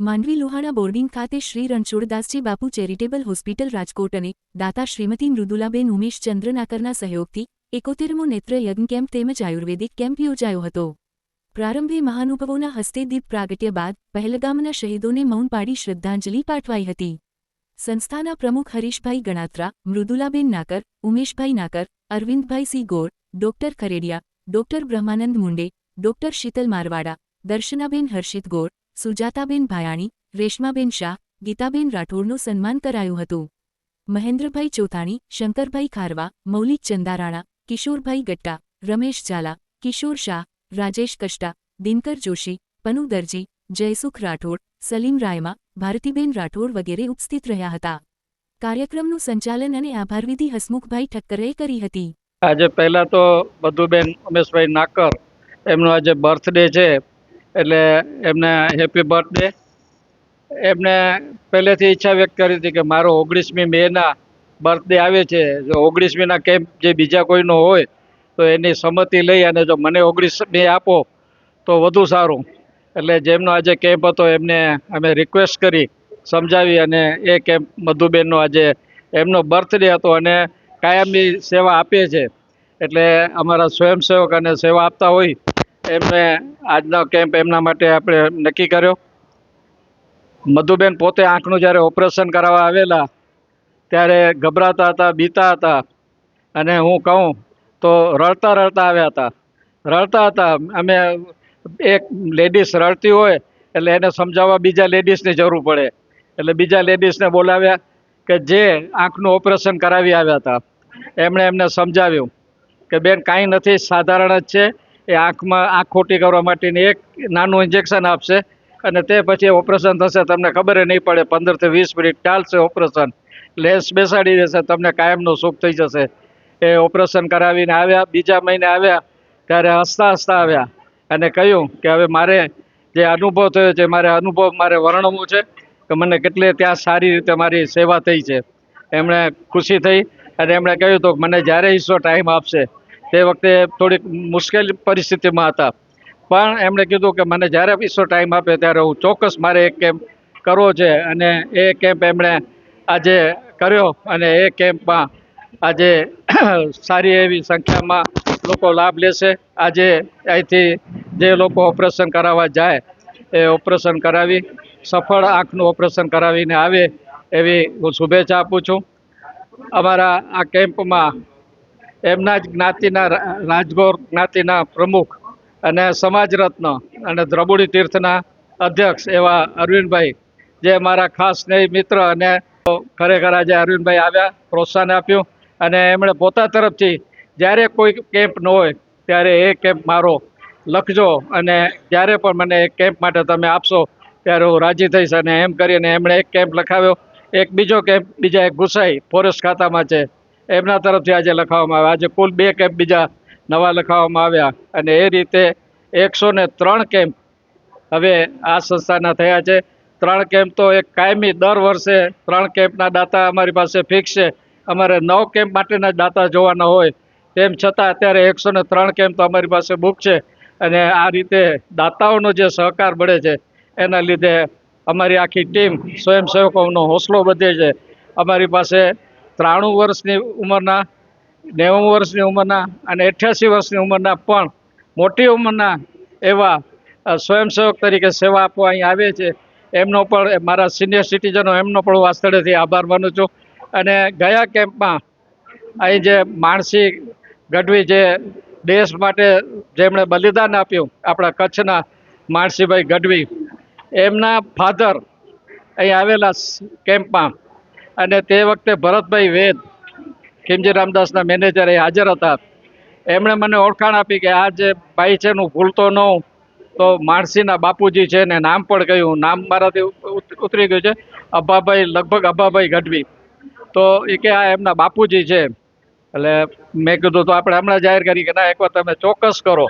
Mandvi Lohana boarding ખાતે શ્રી રણછોડદાસજી બાપુ charitable hospital Rajkot અને દાતા શ્રીમતી મૃદુલાબેન ઉમેશ ચંદ્રનાકરના સહયોગથી એકોતેરમો નેત્ર યજ્ઞ કેમ્પ તેમજ આયુર્વેદિક કેમ્પ યોજાયો હતો. પ્રારંભે મહાનુભાવોના હસ્તે દીપ પ્રાગટ્ય બાદ પહેલગામના શહીદોને મૌન પાડી શ્રદ્ધાંજલિ પાઠવાઈ હતી. સંસ્થાના પ્રમુખ Harishbhai Ganatra, Mrudulaben Nakar, Umeshbhai Nakar, Arvindbhai C Gor doctor Kharediya, doctor Brahmanand Munde, doctor Sheetal Marwada, Darshanaben Harshit Gor Sujataben Bhayani, Reshmaben Shah, Geetaben રાઠોડનું સન્માન કરાયું હતું. મહેન્દ્રભાઈ ચોથાણી, શંકરભાઈ ખારવા, મૌલિક ચંદારાણા, કિશોરભાઈ ગટ્ટા, રમેશ ઝાલા, કિશોર શાહ, રાજેશ કષ્ટા, દિનકર જોશી, પનુ દરજી, જયસુખ રાઠોડ, સલીમ રાયમા, ભારતીબેન રાઠોડ વગેરે ઉપસ્થિત રહ્યા હતા. કાર્યક્રમનું સંચાલન અને આભારવિધિ હસમુખભાઈ ઠક્કરે કરી હતી. આજે પહેલા તો બધુબેન ઉમેશભાઈ નાકર, એમનો આજે બર્થડે છે. એટલે એમને હેપી બર્થડે એમને પહેલેથી ઈચ્છા વ્યક્ત કરી હતી કે મારો ઓગણીસમી મેના બર્થડે આવે છે. જો ઓગણીસમીના કેમ્પ જે બીજા કોઈનો હોય, તો એની સંમતિ લઈ અને જો મને ઓગણીસ મે આપો, તો વધુ સારું. એટલે જેમનો આજે કેમ્પ હતો, એમને અમે રિક્વેસ્ટ કરી, સમજાવી અને એ કેમ્પ મધુબેનનો આજે એમનો બર્થડે હતો અને કાયમી સેવા આપે છે. એટલે અમારા સ્વયંસેવક અને સેવા આપતા હોય એમને આજનો કેમ્પ એમના માટે આપણે નક્કી કર્યો. મધુબેન પોતે આંખનું જ્યારે ઓપરેશન કરાવવા આવેલા, ત્યારે ગભરાતા હતા, બીતા હતા. અને હું કહું તો રડતા રડતા આવ્યા હતા. રડતા હતા. અમે એક લેડીઝ રડતી હોય, એટલે એને સમજાવવા બીજા લેડીઝની જરૂર પડે. એટલે બીજા લેડીઝને બોલાવ્યા કે જે આંખનું ઓપરેશન કરાવી આવ્યા હતા. એમણે એમને સમજાવ્યું કે બેન કાંઈ નથી, સાધારણ જ છે. એ આંખમાં આંખ ખોટી કરવા માટેની એક નાનું ઇન્જેક્શન આપશે અને તે પછી ઓપરેશન થશે, તમને ખબર નહીં પડે, પંદરથી વીસ મિનિટ ચાલશે ઓપરેશન લેસ બેસાડી દેશે, તમને કાયમનું સુખ થઈ જશે. એ ઓપરેશન કરાવીને આવ્યા, બીજા મહિને આવ્યા, ત્યારે હસતા હસતા આવ્યા અને કહ્યું કે હવે મારે જે અનુભવ થયો છે, મારે અનુભવ મારે વર્ણવવું છે કે મને કેટલી ત્યાં સારી રીતે મારી સેવા થઈ છે. એમણે ખુશી થઈ અને એમણે કહ્યું તો મને જ્યારે ઈશ્વર ટાઈમ આપશે. તે વખતે થોડીક મુશ્કેલ પરિસ્થિતિમાં હતા. પણ એમણે કીધું કે મને જ્યારે ઈશ્વર ટાઈમ આપે ત્યારે હું ચોક્કસ મારે એક કેમ્પ કરવો છે અને એ કેમ્પ એમણે આજે કર્યો અને એ કેમ્પમાં આજે સારી એવી સંખ્યામાં લોકો લાભ લેશે. આજે અહીંથી જે લોકો ઓપરેશન કરાવવા જાય, એ ઓપરેશન કરાવી, સફળ આંખનું ઓપરેશન કરાવીને આવે એવી હું શુભેચ્છા આપું છું. અમારા આ કેમ્પમાં એમના જ જ્ઞાતિના રાજગોર જ્ઞાતિના પ્રમુખ અને સમાજ રત્ન અને દ્રબુડી તીર્થના અધ્યક્ષ એવા અરવિંદભાઈ, જે મારા ખાસ સ્નેહી મિત્ર અને ખરેખર આજે અરવિંદભાઈ આવ્યા, પ્રોત્સાહન આપ્યું અને એમણે પોતા તરફથી જ્યારે કોઈ કેમ્પ ન હોય ત્યારે એ કેમ્પ મારો લખજો અને જ્યારે પણ મને એક કેમ્પ માટે તમે આપશો ત્યારે હું રાજી થઈશ અને એમ કરીને એમણે એક કેમ્પ લખાવ્યો, એક બીજો કેમ્પ, બીજા એક ગુસાઈ ફોરેસ્ટ ખાતામાં છે. એમના તરફથી આજે લખાવવામાં આવ્યા. આજે કુલ બે કેમ્પ બીજા નવા લખાવવામાં આવ્યા અને એ રીતે એકસો ને ત્રણ કેમ્પ હવે આ સંસ્થાના થયા છે. ત્રણ કેમ્પ તો એક કાયમી દર વર્ષે ત્રણ કેમ્પના દાતા અમારી પાસે ફિક્સ છે. અમારે નવ કેમ્પ માટેના દાતા જોવાના હોય. તેમ છતાં અત્યારે એકસો ને ત્રણ કેમ્પ તો અમારી પાસે બુક છે અને આ રીતે દાતાઓનો જે સહકાર મળે છે એના લીધે અમારી આખી ટીમ સ્વયંસેવકોનો હોસલો વધે છે. અમારી પાસે ત્રાણું વર્ષની ઉંમરના, નેવું વર્ષની ઉંમરના અને અઠ્યાસી વર્ષની ઉંમરના પણ મોટી ઉંમરના એવા સ્વયંસેવક તરીકે સેવા આપવા અહીં આવે છે. એમનો પણ મારા સિનિયર સિટીઝનો એમનો પણ હું આભાર માનું છું. અને ગયા કેમ્પમાં અહીં જે માણસી ગઢવી જે દેશ માટે જેમણે બલિદાન આપ્યું, આપણા કચ્છના માણસીભાઈ ગઢવી, એમના ફાધર અહીં આવેલા કેમ્પમાં અને તે વખતે ભરતભાઈ વેદ, ખીમજી રામદાસના મેનેજર એ હાજર હતા. એમણે મને ઓળખાણ આપી કે આ જે ભાઈ છે હું ભૂલતો ન તો માણસીના બાપુજી છે ને નામ પણ કહ્યું. નામ મારાથી ઉતરી ગયું છે. અભાભાઈ, લગભગ અબ્બાભાઈ ગઢવી. તો એ કે આ એમના બાપુજી છે. એટલે મેં કીધું તો આપણે હમણાં જાહેર કરી કે ના, એકવાર તમે ચોક્કસ કરો.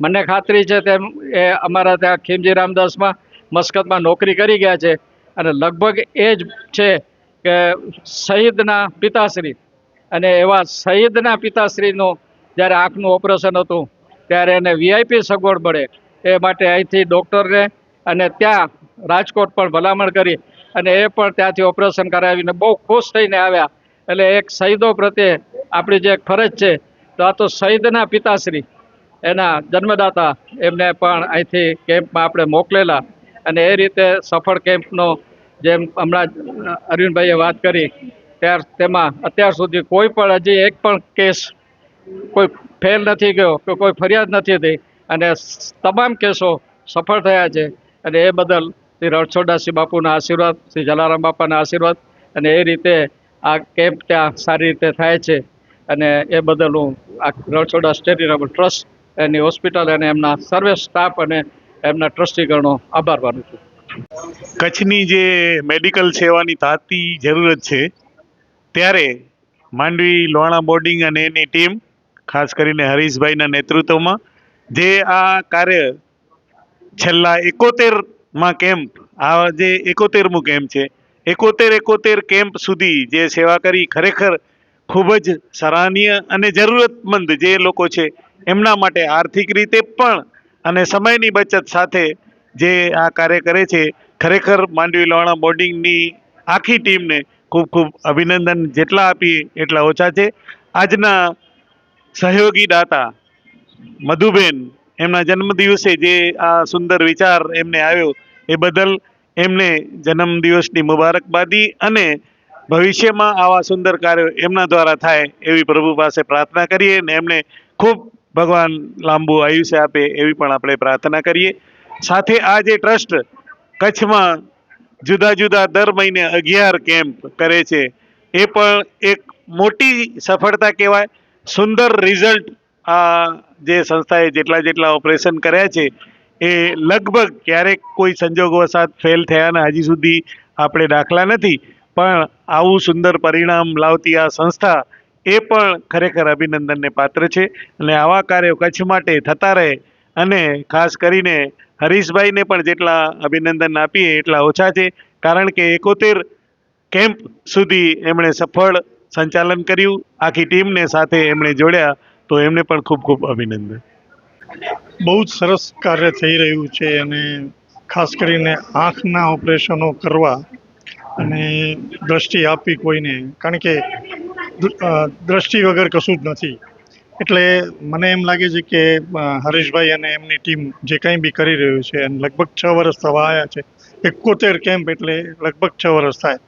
મને ખાતરી છે તેમ એ અમારા ત્યાં ખીમજી રામદાસમાં મસ્કતમાં નોકરી કરી ગયા છે. અને લગભગ એ જ છે કે શહીદના પિતાશ્રી અને એવા શહીદના પિતાશ્રીનું જ્યારે આંખનું ઓપરેશન હતું, ત્યારે એને વીઆઈપી સગવડ મળે એ માટે અહીંથી ડૉક્ટરને અને ત્યાં રાજકોટ પણ ભલામણ કરી અને એ પણ ત્યાંથી ઓપરેશન કરાવીને બહુ ખુશ થઈને આવ્યા. એટલે એક શહીદો પ્રત્યે આપણી જે ફરજ છે, તો આ તો શહીદના પિતાશ્રી, એના જન્મદાતા એમને પણ અહીંથી કેમ્પમાં આપણે મોકલેલા અને એ રીતે સફળ કેમ્પનો જેમ હમણાં અરવિંદભાઈએ વાત કરી, ત્યાર, તેમાં અત્યાર સુધી કોઈ પણ, હજી એક પણ કેસ કોઈ ફેલ નથી ગયો કે કોઈ ફરિયાદ નથી થઈ, અને તમામ કેસો સફળ થયા છે. અને એ બદલ શ્રી રણછોડદાસજી બાપુના આશીર્વાદ, શ્રી જલારામ બાપાના આશીર્વાદ, અને એ રીતે આ કેમ્પ ત્યાં સારી રીતે થાય છે. અને એ બદલ હું આ રણછોડદાસ ચેરિટેબલ ટ્રસ્ટ એની હોસ્પિટલ અને એમના સર્વે સ્ટાફ અને એમના ટ્રસ્ટીગણનો આભાર માનું છું. કચ્છની જે મેડિકલ સેવાની તાતી જરૂરત છે, ત્યારે માંડવી, લોણા બોર્ડિંગ અને એની ટીમ, ખાસ કરીને હરીશભાઈના નેતૃત્વમાં, જે આ કાર્ય છેલ્લા એકોતેરમાં કેમ્પ, આ જે એકોતેરમું કેમ્પ છે, એકોતેર એકોતેર કેમ્પ સુધી જે સેવા કરી ખરેખર ખૂબ જ સરાહનીય અને જરૂરતમંદ જે લોકો છે, એમના માટે આર્થિક રીતે પણ અને સમયની બચત સાથે જે આ કાર્ય કરે છે, ખરેખર માંડવી લોણા બોર્ડિંગની આખી ટીમને ખૂબ ખૂબ અભિનંદન જેટલા આપીએ એટલા ઓછા છે. આજના સહયોગી દાતા મધુબેન, એમના જન્મદિવસે જે આ સુંદર વિચાર એમને આવ્યો એ બદલ એમને જન્મદિવસની મુબારકબાદી અને ભવિષ્યમાં આવા સુંદર કાર્યો એમના દ્વારા થાય એવી પ્રભુ પાસે પ્રાર્થના કરીએ અને એમને ખૂબ ભગવાન લાંબુ આયુષ્ય આપે એવી પણ આપણે પ્રાર્થના કરીએ. સાથે આ જે ટ્રસ્ટ કચ્છમાં જુદા જુદા દર મહિને અગિયાર કેમ્પ કરે છે, એ પણ એક મોટી સફળતા કહેવાય. સુંદર રિઝલ્ટ આ જે સંસ્થાએ જેટલા જેટલા ઓપરેશન કર્યા છે, એ લગભગ ક્યારેક કોઈ સંજોગવશાત ફેલ થયાના હજી સુધી આપણે દાખલા નથી, પણ આવું સુંદર પરિણામ લાવતી આ સંસ્થા એ પણ ખરેખર અભિનંદનને પાત્ર છે અને આવા કાર્યો કચ્છ માટે થતા રહે અને ખાસ કરીને હરીશભાઈને પણ જેટલા અભિનંદન આપીએ એટલા ઓછા છે. કારણ કે એકોતેર કેમ્પ સુધી એમણે સફળ સંચાલન કર્યું. આખી ટીમને સાથે એમણે જોડ્યા. તો એમને પણ ખૂબ ખૂબ અભિનંદન. બહુ જ સરસ કાર્ય થઈ રહ્યું છે અને ખાસ કરીને આંખના ઓપરેશનો કરવા અને દ્રષ્ટિ આપવી કોઈને. કારણ કે દ્રષ્ટિ વગર કશું જ નથી. એટલે મને એમ લાગે છે કે હરેશભાઈ અને એમની ટીમ જે કંઈ બી કરી રહ્યું છે અને લગભગ છ વર્ષ થવા આવ્યા છે, એકોતેર કેમ્પ એટલે લગભગ છ વર્ષ થાય.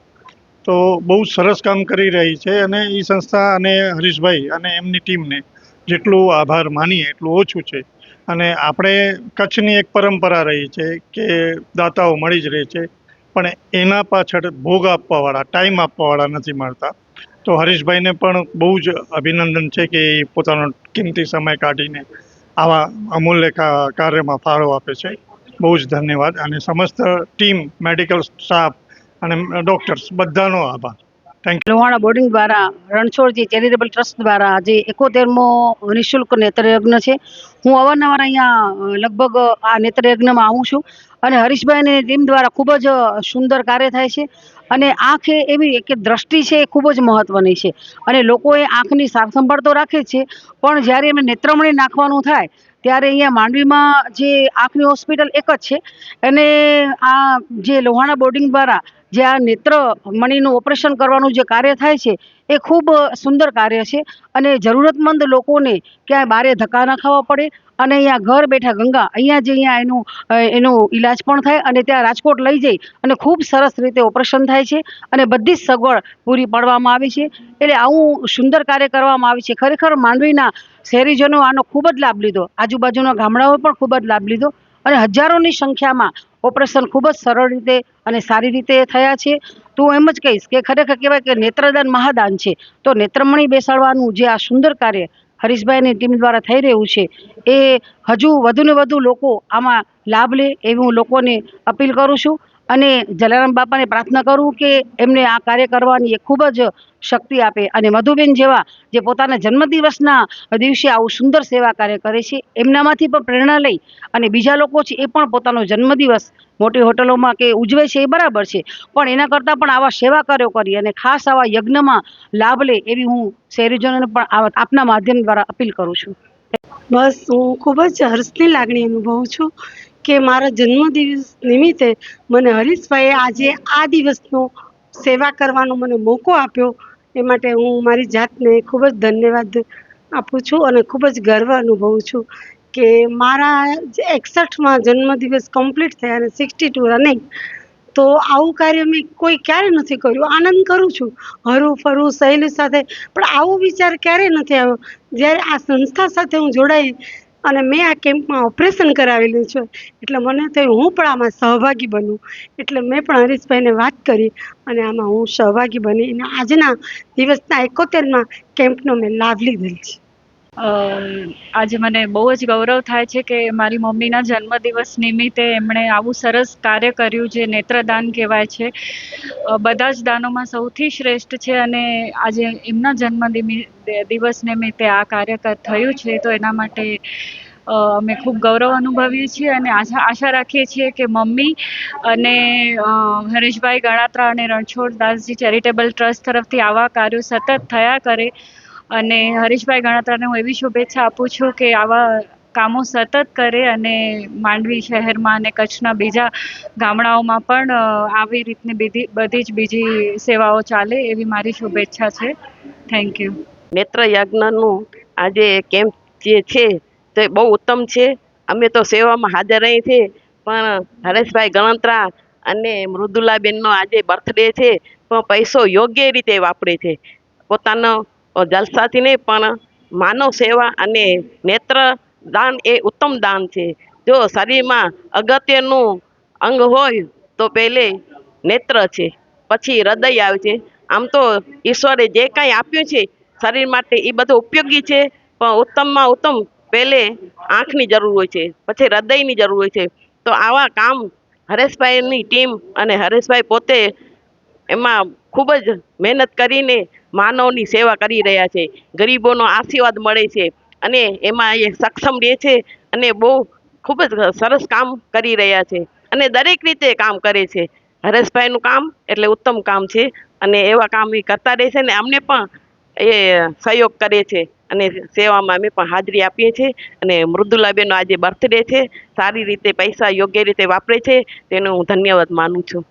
તો બહુ સરસ કામ કરી રહી છે અને એ સંસ્થા અને હરીશભાઈ અને એમની ટીમને જેટલું આભાર માનીએ એટલું ઓછું છે. અને આપણે કચ્છની એક પરંપરા રહી છે કે દાતાઓ મળી જ રહે છે, પણ એના પાછળ ભોગ આપવાવાળા ટાઈમ આપવાવાળા નથી મળતા. તો હરીશભાઈને પણ બહુ જ અભિનંદન છે કે એ પોતાનો કિંમતી સમય કાઢીને આવા અમૂલ્ય કાર્યમાં ફાળો આપે છે. બહુ જ ધન્યવાદ અને સમસ્ત ટીમ, મેડિકલ સ્ટાફ અને ડોક્ટર્સ બધાનો આભાર. થેન્ક લોહાણા બોર્ડિંગ દ્વારા, રણછોડજી ચેરિટેબલ ટ્રસ્ટ દ્વારા આજે એકોતેરમો નિઃશુલ્ક નેત્રયજ્ઞ છે. હું અવારનવાર અહીંયા લગભગ આ નેત્રયજ્ઞમાં આવું છું અને હરીશભાઈની ટીમ દ્વારા ખૂબ જ સુંદર કાર્ય થાય છે. અને આંખ એ એવી કે દ્રષ્ટિ છે એ ખૂબ જ મહત્વની છે. અને લોકોએ આંખની સાર સંભાળ તો રાખે છે, પણ જ્યારે એમને નેત્રમણી નાખવાનું થાય, ત્યારે અહીંયા માંડવીમાં જે આંખની હોસ્પિટલ એક જ છે અને આ જે લોહાણા બોર્ડિંગ દ્વારા જે આ નેત્રમણીનું ઓપરેશન કરવાનું જે કાર્ય થાય છે, એ ખૂબ સુંદર કાર્ય છે. અને જરૂરતમંદ લોકોને ક્યાંય બારે ધક્કા ન ખાવા પડે અને અહીંયા ઘર બેઠા ગંગા. અહીંયા જ અહીંયા એનું એનો ઈલાજ પણ થાય અને ત્યાં રાજકોટ લઈ જઈ અને ખૂબ સરસ રીતે ઓપરેશન થાય છે અને બધી જ સગવડ પૂરી પાડવામાં આવી છે. એટલે આવું સુંદર કાર્ય કરવામાં આવે છે. ખરેખર માંડવીના શહેરીજનો આનો ખૂબ જ લાભ લીધો. આજુબાજુના ગામડાઓએ પણ ખૂબ જ લાભ લીધો અને હજારોની સંખ્યામાં ઓપરેશન ખૂબ જ સરળ રીતે અને સારી રીતે થયા છે. તો એમ જ કહીશ કે ખરેખર કહેવાય કે નેત્રદાન મહાદાન છે. તો નેત્રમણી બેસાડવાનું જે આ સુંદર કાર્ય હરીશભાઈની ટીમ દ્વારા થઈ રહ્યું છે. એ હજુ વધુને વધુ લોકો આમાં લાભ લે એવી હું લોકોને અપીલ કરું છું. અને જલારામ બાપાને પ્રાર્થના કરું કે એમને આ કાર્ય કરવાની એ ખૂબ જ શક્તિ આપે. અને મધુબેન જેવા જે પોતાના જન્મદિવસના દિવસે આવું સુંદર સેવા કાર્ય કરે છે, એમનામાંથી પણ પ્રેરણા લઈ અને બીજા લોકો છે એ પણ પોતાનો જન્મદિવસ મોટી હોટલોમાં કે ઉજવે છે એ બરાબર છે. પણ એના કરતાં પણ આવા સેવા કાર્યો કરી અને ખાસ આવા યજ્ઞમાં લાભ લે એવી હું શહેરીજનોને પણ આપના માધ્યમ દ્વારા અપીલ કરું છું. બસ હું ખૂબ જ હર્ષની લાગણી અનુભવું છું કે મારા જન્મદિવસ નિમિત્તે મને હરીશભાઈએ આજે આ દિવસનો સેવા કરવાનો મને મોકો આપ્યો. એ માટે હું મારી જાતને ખૂબ જ ધન્યવાદ આપું છું અને ખૂબ જ ગર્વ અનુભવું છું. કે મારા એકસઠમાં જન્મદિવસ કમ્પ્લીટ થયા અને સિક્સટી ટુ રનિંગ તો આવું કાર્ય મેં કોઈ ક્યારે નથી કર્યું. આનંદ કરું છું, હરું ફરું, સહેલી સાથે, પણ આવો વિચાર ક્યારેય નથી આવ્યો? જ્યારે આ સંસ્થા સાથે હું જોડાઈ અને મેં આ કેમ્પમાં ઓપરેશન કરાવેલું છે, એટલે મને થયું હું પણ આમાં સહભાગી બનું. એટલે મેં પણ હરીશભાઈને વાત કરી અને આમાં હું સહભાગી બની અને આજના દિવસના એકોતેરમાં કેમ્પનો મેં લાભ લીધેલ છે. આજે મને બહુ જ ગૌરવ થાય છે કે મારી મમ્મીના જન્મદિવસ નિમિત્તે એમણે આવું સરસ કાર્ય કર્યું જે નેત્રદાન કહેવાય છે. બધા જ દાનોમાં સૌથી શ્રેષ્ઠ છે અને આજે એમના જન્મ દિવસ નિમિત્તે આ કાર્ય થયું છે તો એના માટે અમે ખૂબ ગૌરવ અનુભવીએ છીએ અને આશા આશા રાખીએ છીએ કે મમ્મી અને હરેશભાઈ ગણાત્રા અને રણછોડદાસજી ચેરિટેબલ ટ્રસ્ટ તરફથી આવા કાર્યો સતત થયા કરે. અને હરીશભાઈ ગણાત્રાને હું એવી શુભેચ્છા આપું છું કે આવા કામો સતત કરે અને માંડવી શહેરમાં અને કચ્છના બીજા ગામડાઓમાં પણ આવી રીતની બીજી બધી જ બીજી સેવાઓ ચાલે એવી મારી શુભેચ્છા છે. થેન્ક યુ નેત્ર યજ્ઞનું આજે કેમ્પ જે છે તે બહુ ઉત્તમ છે. અમે તો સેવામાં હાજર રહી છે. પણ હરેશભાઈ ગણત્રા અને મૃદુલાબેનનો આજે બર્થડે છે. પણ પૈસો યોગ્ય રીતે વાપરે છે. પોતાનો જલસાથી નહીં, પણ માનવ સેવા અને નેત્ર દાન એ ઉત્તમ દાન છે. જો શરીરમાં અગત્યનું અંગ હોય, તો પહેલે નેત્ર છે, પછી હૃદય આવે છે. આમ તો ઈશ્વરે જે કાંઈ આપ્યું છે, શરીર માટે એ બધું ઉપયોગી છે, પણ ઉત્તમમાં ઉત્તમ પહેલે આંખની જરૂર હોય છે, પછી હૃદયની જરૂર હોય છે. તો આવા કામ હરેશભાઈની ટીમ અને હરેશભાઈ પોતે એમાં ખૂબ જ મહેનત કરીને માનવની સેવા કરી રહ્યા છે. ગરીબોનો આશીર્વાદ મળે છે અને એમાં એ સક્ષમ રહે છે અને બહુ ખૂબ જ સરસ કામ કરી રહ્યા છે અને દરેક રીતે કામ કરે છે. હરેશભાઈનું કામ એટલે ઉત્તમ કામ છે અને એવા કામ એ કરતા રહે છે ને અમને પણ એ સહયોગ કરે છે અને સેવામાં અમે પણ હાજરી આપીએ છીએ અને મૃદુલાબેનનો આજે બર્થડે છે. સારી રીતે પૈસા યોગ્ય રીતે વાપરે છે. તેનો હું ધન્યવાદ માનું છું.